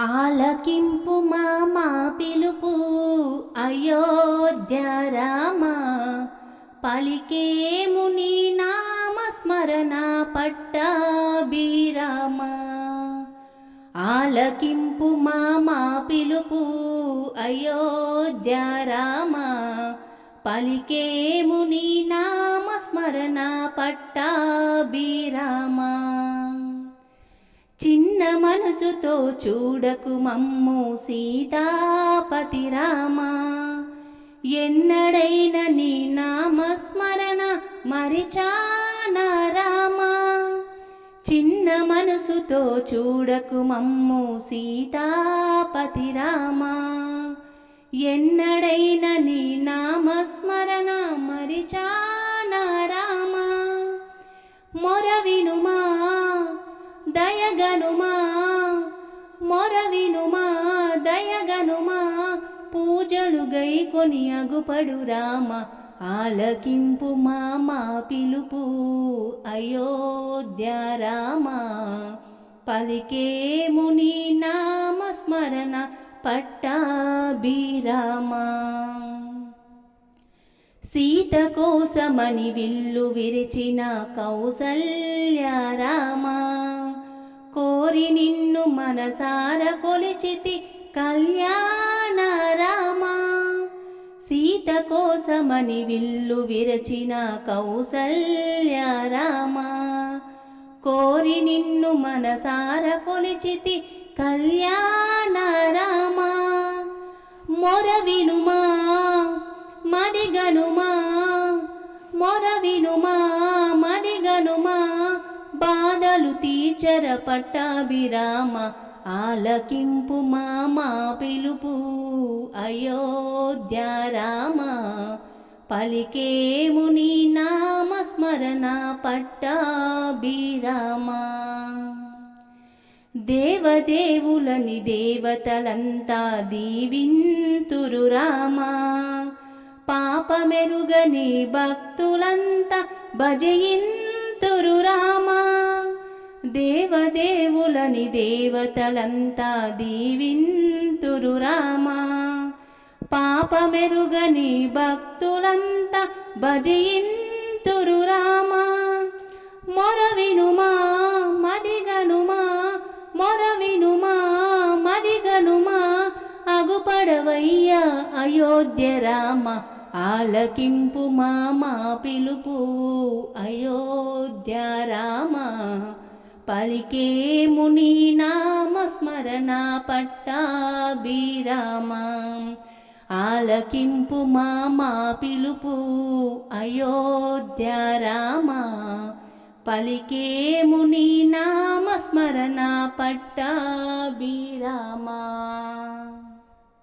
ఆలకింపు మా పిలుపు. అయోధ్య రామ పలికేము నీ నామస్మరణ పట్టాభిరామ ఆలకింపు మా పిలుపు. అయోధ్య రామ పలికేము నీ నామస్మరణ పట్టాభిరామా చిన్న మనసుతో చూడకు మమ్ము సీతాపతి రామా. ఎన్నడైన నీ నామస్మరణ మరిచానా రామా. చిన్న మనసుతో చూడకు మమ్ము సీతాపతి రామా. ఎన్నడైన నీ నామస్మరణ మరిచానా రామా. మొరవి దయగనుమా మొరవినుమా దయగనుమా పూజలు గైకొని అగుపడు రామ ఆలకింపు మామా పిలుపు అయోధ్య రామ. ముని నీ నామస్మరణ పట్టాభిరామా. సీత కోసమని విల్లు విరిచిన కౌసల్య రామ మనసార కొలిచితి కళ్యాణ రామా. సీత కోసమని విల్లు విరచిన కౌసల్య రామా. కోరి నిన్ను మనసార కొలిచితి కళ్యాణ రామా. మొరవినుమా మదిగనుమా మొరవినుమా మదిగనుమా బాధలు తీచర పట్టాభిరామ ఆలకింపు మామా పిలుపు. అయోధ్య రామ పలికేము నీ నామస్మరణ పట్టాభిరామా. దేవదేవులని దేవతలంతా దీవింతురు రామా. పాపమెరుగని భక్తులంతా భజయింతురు రామా. దేవదేవులని దేవతలంతా దీవింతురు రామా. పాపమెరుగని భక్తులంతా భజయింతురు రామా. మొరవినుమా మదిగనుమా మొరవినుమా మదిగనుమా అగుపడవయ్యా అయోధ్య రామ. ఆలకింపు మామా పిలుపు అయోధ్య రామ పలికేము నీ నామస్మరణ పట్టాభిరామ ఆలకింపు మామా పిలుపు అయోధ్య రామ పలికేము నీ నామస్మరణ పట్టాభిరామా